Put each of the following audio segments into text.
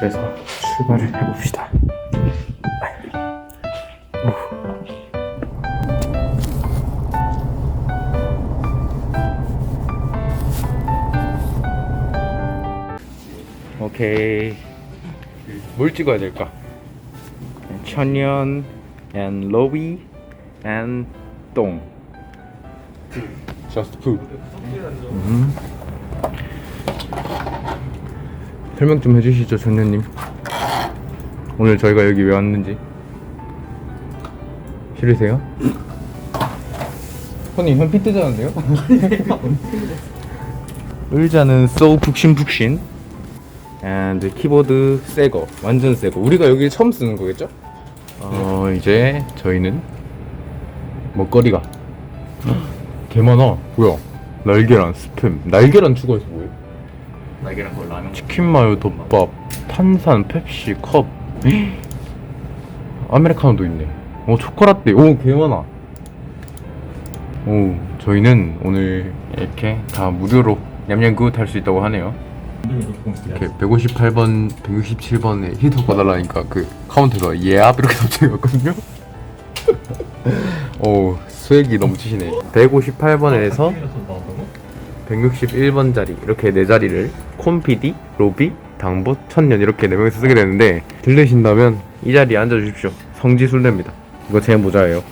그래서 출발을 해봅시다. 오케이. 뭘 찍어야 될까? 천연 and 로비 and 똥. Just food. 음. 설명 좀 해주시죠, 전녀님. 오늘 저희가 여기 왜 왔는지. 싫으세요? 손님 현피 뜨자는데요? 의자는 so 푹신푹신. and 키보드 새거, 완전 새거. 우리가 여기 처음 쓰는 거겠죠? 어 이제 저희는 먹거리가 개 많아. 뭐야? 날계란, 스팸, 날계란 추가해서 뭐예요? 날개랑 걸 라면 치킨 마요 덮밥, 탄산, 펩시, 컵. 아메리카노도 있네. 어 초코라떼. 오 개 많아. 오 저희는 오늘 이렇게 다 무료로 냠냠굿 할수 있다고 하네요. 이렇게 158번, 167번에 히터 꺼달라니까 그 카운터가 예압 이렇게 답장이 왔거든요. 오 수액이 넘치시네. 158번에서 161번 자리 이렇게 네 자리를 콤피디, 로비, 당보, 천년 이렇게 네 명이서 쓰게 되는데 들르신다면 이 자리에 앉아 주십시오. 성지 순례입니다. 이거 제 모자예요.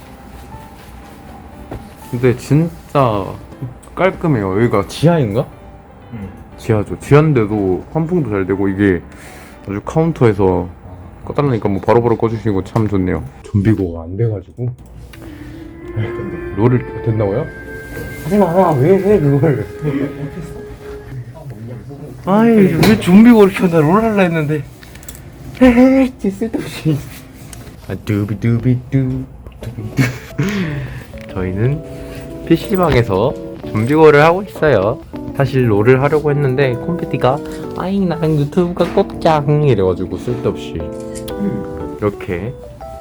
근데 진짜 깔끔해요. 여기가 지하인가? 지하죠. 지하인데도 환풍도 잘 되고 이게 아주 카운터에서 꺼달라니까 뭐 바로바로 꺼주시고 참 좋네요. 좀비고가 안 돼가지고 롤을 된다고요? 하지마. 왜해 그걸. 아이 왜 좀비고를 켜나 롤 할라 했는데. 헤헤 쓸데없이. 아 두비두비두 두비두. 저희는 PC방에서 좀비고를 하고 있어요. 사실 롤을 하려고 했는데 콤피티가 아잉 나랑 유튜브가 꼽짱 이래가지고 쓸데없이. 이렇게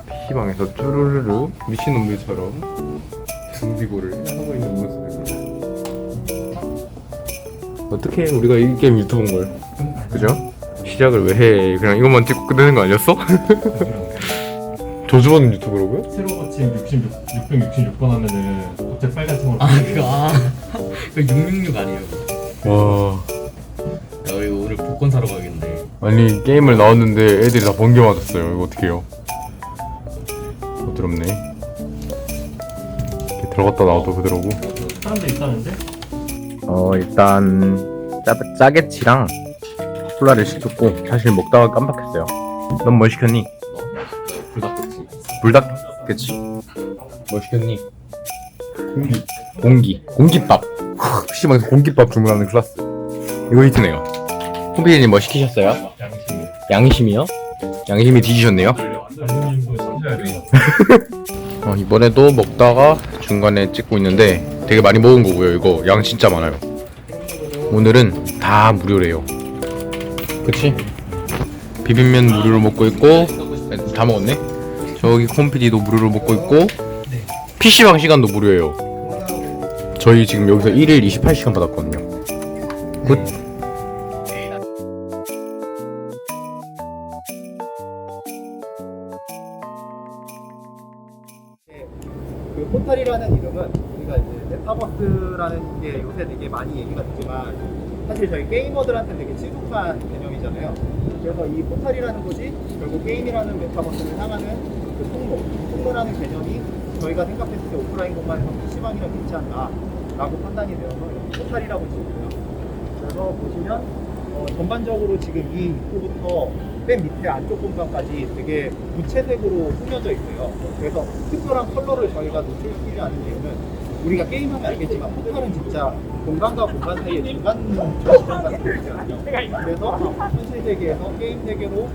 PC방에서 쭈루루루 미친놈들처럼 좀비고를 하고 어떻게 우리가 이 게임 유튜브인 걸. 그죠? 시작을 왜 해? 그냥 이것만 찍고 끝내는 거 아니었어? 저주받는 유튜브라고요? 새로 고침 66, 666번 하면은 갑자기 빨간색으로 아 그거 아. 그거 666 아니에요? 와. 야 이거 오늘 복권 사러 가겠는데 아니 게임을 나왔는데 애들이 다 번개 맞았어요. 이거 어떡해요? 어지럽네. 이렇게 들어갔다 나와도 그대로고. 사람들 있다는데? 어 일단 짜, 짜게치랑 콜라를 시켰고 사실 먹다가 깜빡했어요. 넌뭐 시켰니? 불닭꼬치 불닭게치 뭐 시켰니? 공기. 공기. 공깃밥. PC방에서 공깃밥 주문하는 클래스. 이거 히트네요. 콤피디님 뭐 시키셨어요? 양심이 양심이요? 양심이 뒤지셨네요. 어, 이번에도 먹다가 중간에 찍고 있는데 되게 많이 먹은 거고요. 이거 양 진짜 많아요. 오늘은 다 무료래요. 그치? 비빔면 무료로 먹고 있고 다 먹었네? 저기 콤피디도 무료로 먹고 있고 PC방 시간도 무료예요. 저희 지금 여기서 1일 28시간 받았거든요. 굿 메타버스라는 게 요새 되게 많이 얘기가 되지만 사실 저희 게이머들한테 되게 친숙한 개념이잖아요. 그래서 이 포털이라는 것이 결국 게임이라는 메타버스를 향하는 그 통로, 통로라는 개념이 저희가 생각했을 때 오프라인 공간에서 PC방이랑 일치한다라고 판단이 되어서 이렇게 포털이라고 지었고요. 그래서 보시면 어, 전반적으로 지금 이 입구부터 맨 밑에 안쪽 공간까지 되게 무채색으로 꾸며져 있어요. 그래서 특별한 컬러를 저희가 노출시키지 않은 이유는 우리가 게임하면 알겠지만 포탈은 진짜 공간과 공간 사이에 중간 같은 거잖아요. 그래서 현실 세계에서 게임 세계로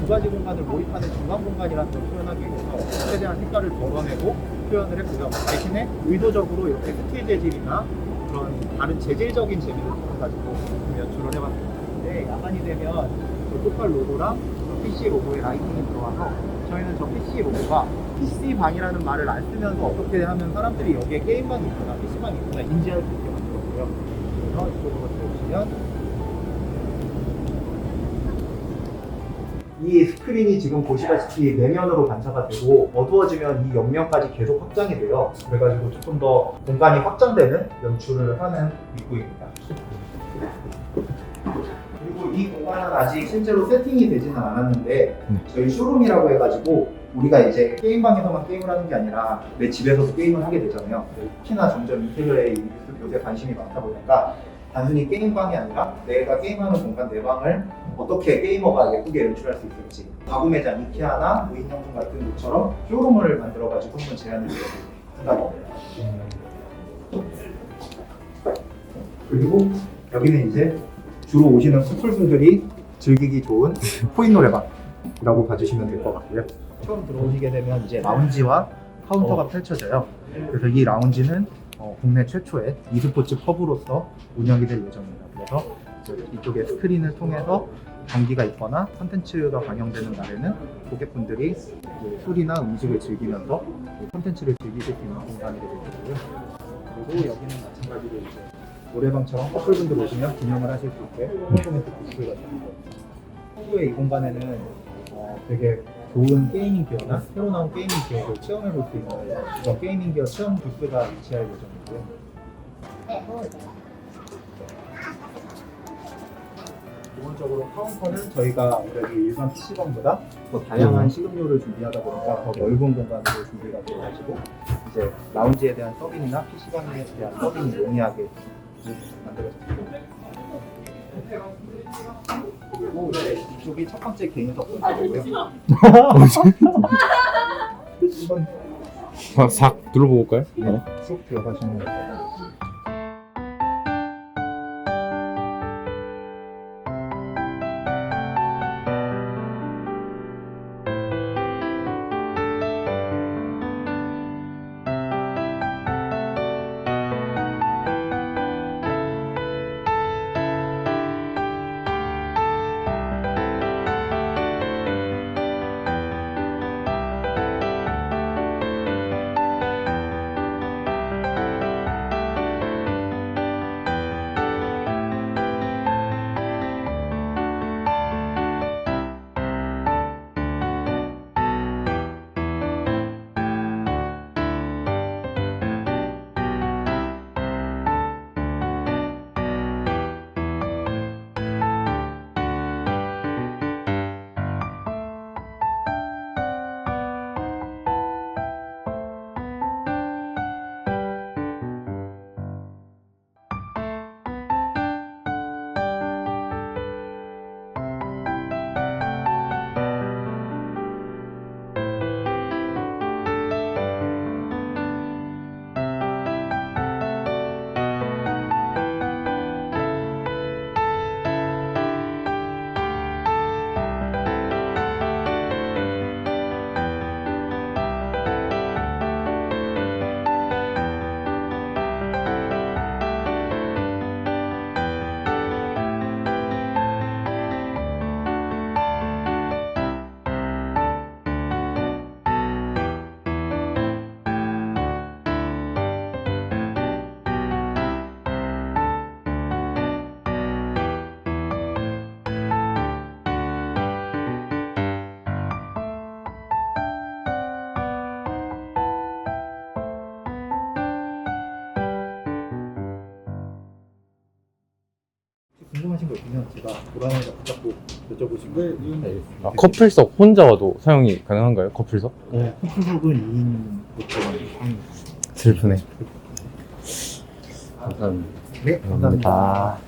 두 가지 공간을 몰입하는 중간 공간이라는 걸 표현하기 위해서 최대한 색깔을 덜어내고 표현을 했고요. 대신에 의도적으로 이렇게 스틸 재질이나 그런 다른 재질적인 재미를 가지고 연출을 해봤습니다. 근데 야간이 되면 저 포털 로고랑 저 PC 로고의 라이팅이 들어와서 저희는 저 PC 로고가 PC 방이라는 말을 안 쓰면서 어떻게 하면 사람들이 여기에 게임방이 있구나, PC방이 있구나 인지할 수 있게 만들었고요. 그래서 이쪽으로 들어오시면 이 스크린이 지금 보시다시피 내면으로 반사가 되고 어두워지면 이 옆면까지 계속 확장이 돼요. 그래가지고 조금 더 공간이 확장되는 연출을 하는 입구입니다. 그리고 이 공간은 아직 실제로 세팅이 되지는 않았는데 네. 저희 쇼룸이라고 해가지고 우리가 이제 게임방에서만 게임을 하는 게 아니라 내 집에서도 게임을 하게 되잖아요. 특히나 점점 인테리어에 요새 관심이 많다 보니까 단순히 게임방이 아니라 내가 게임하는 공간 내 방을 어떻게 게이머가 예쁘게 연출할 수 있을지 가구 매장 이케아나 무인양품 같은 곳처럼 쇼룸을 만들어가지고 한번 제안을 드려보겠습니다. 그리고 여기는 이제 주로 오시는 커플분들이 즐기기 좋은 코인 노래방이라고 봐주시면 될 것 같고요. 처음 들어오시게 되면 이제 라운지와 카운터가 펼쳐져요. 그래서 이 라운지는 어, 국내 최초의 e스포츠 펍으로서 운영이 될 예정입니다. 그래서 이제 이쪽에 스크린을 통해서 경기가 있거나 콘텐츠가 방영되는 날에는 고객분들이 이제 술이나 음식을 즐기면서 이 콘텐츠를 즐기실 수 있는 공간이 될 거고요. 그리고 여기는 마찬가지로 이제 노래방처럼 커플분들 오시면 기념을 하실 수 있게 부스가 있습니다. 후에 이 공간에는 어, 되게 좋은 게이밍 기어나 새로 나온 게이밍 기어를 체험해 볼 수 있는 그런 게이밍 기어 체험 부스가 위치할 예정이고요. 기본적으로 카운터는 저희가 아무래도 일반 PC방보다 더 다양한 식음료를 준비하다 보니까 더 넓은 공간으로 준비가 되어가지고 이제 라운지에 대한 서빙이나 PC방에 대한 서빙이 용이하게 이쪽이 첫 번째 개인석 공간이고요. 한번 아, 싹 둘러보고 올까요? 네. 쑥 들어가시면 됩니 거 제가 보라내가 붙잡고 여쭤보시면 네, 아, 커플석 혼자 와도 사용이 가능한가요? 커플석? 네, 커플석은 2인부터 방이 슬프네. 감사합니다. 네, 감사합니다.